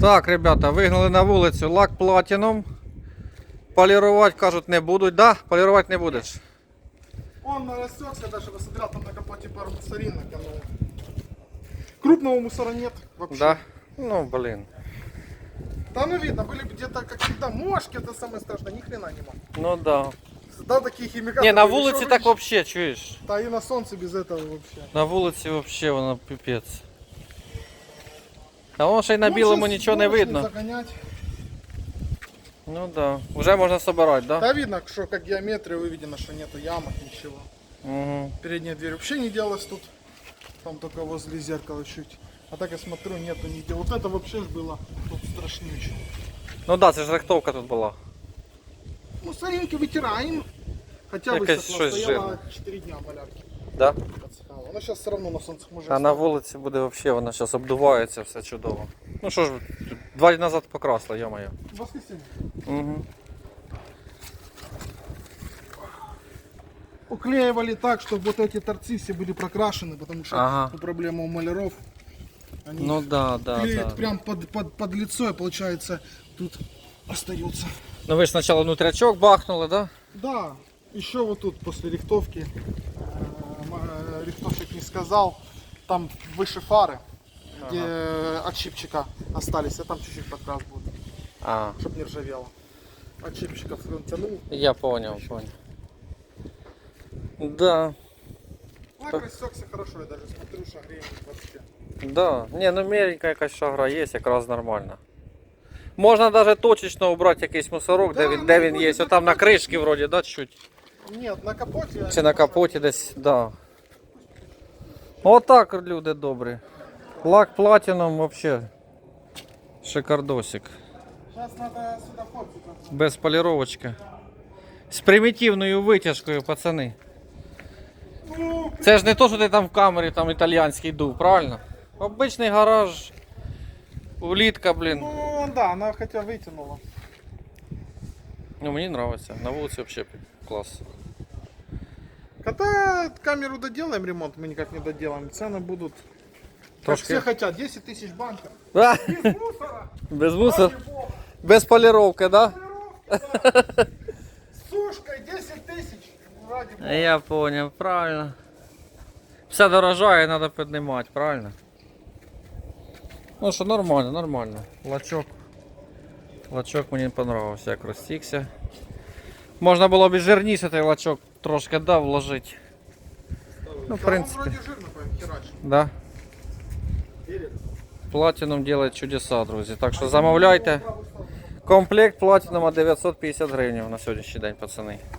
Так, ребята, вигнали на вулицю лак платіном. Полірувати, кажуть, не будуть. Да? Полірувати не будеш. Он растекся, даже посмотрел, там на капоте пару мусоринок. оно. Крупного мусора нет вообще. Да? Ну, блін. Там ну видно, были где-то, как всегда, мошки, это самое страшное, ни хрена нема. Ну да. Да, такие химикаты. Ні, на были, вулиці что так вы- взагалі, чуєш? Да и на солнце без этого вообще. На вулиці взагалі воно піпець. А воно ще й на Ну, білому нічого не видно. Загонять. Ну да. Вже можна собирати, да? Да видно, что как геометрия выведено, что нету ямок, ничего. Угу. Передняя дверь вообще не делалась тут. Там только возле зеркала чуть. А так я смотрю, нету нигде. Вот это вообще ж было тут страшнючее. Ну да, це ж рихтовка тут була. Мусоринки вытираем. Хотя Якось высохла, щось стояла жирне. 4 дня малярки. Да? Подсыхала. Она сейчас все равно на солнце может А на вулиці буде взагалі, воно зараз обдувається, все чудово. Ну що ж, два дні назад покрасла, йо-моє. Воскресенье. Угу. Уклеивали так, чтобы вот эти торцы все были прокрашены, потому что Ага. проблема у маляров. Они Ну да, да, клеят да. прям под, под, под лицо, и получается тут остается. Ну ви ж спочатку внутрячок бахнули, да? Да, еще вот тут после рихтовки, э, м- э, рихтовщик не сказал, там выше фары, где от щипчика остались, а там чуть-чуть подкрас будет, А, чтобы не ржавело. От щипчика тянул. я понял, понял. Да, Лак рассекся хорошо, я даже смотрю, шагрень вообще. да. Не, ну меленька якась шагра є, якраз нормально. Можна навіть точечно убрати якийсь мусорок, де Да, він, де ну, він вроде є. на Отам на капоті. кришці вроді, да, чуть. Нет, на капоте. Чи на капоті десь, да. Отак, люди добрі. Лак платином вообще шикардосик. Сейчас надо сюда фотку. Без поліровочки. З примітивною витяжкою, пацани. Це ж не то, що ти там в камері там італіянський дув, правильно? Обичний гараж. Улітка, блін. ну да, она хотя вытянула. Ну мені подобається. На вулиці взагалі клас. Когда камеру доделаем ремонт, мы никак не доделаем, цены будут... Как Трошки. все хотят, 10 тысяч банка. А, Без мусора. Без мусор. ради бога. Без поліровки, да? Полировки, да. С сушкой 10 тысяч. Ради бога. Я понял, правильно. Все дорожає, треба піднімати, правильно? Ну що, нормально, нормально. Лачок. Лачок мені понравився, як розтікся. Можна було б і жирніше той лачок трошки да, вложити. Ну, в Да он принципі. вроде жирно прям херачит. Да. Платином делает чудеса, друзі. Так що замовляйте. Комплект платинума 950 гривень на сьогоднішній день, пацани. Ты убери, наверное.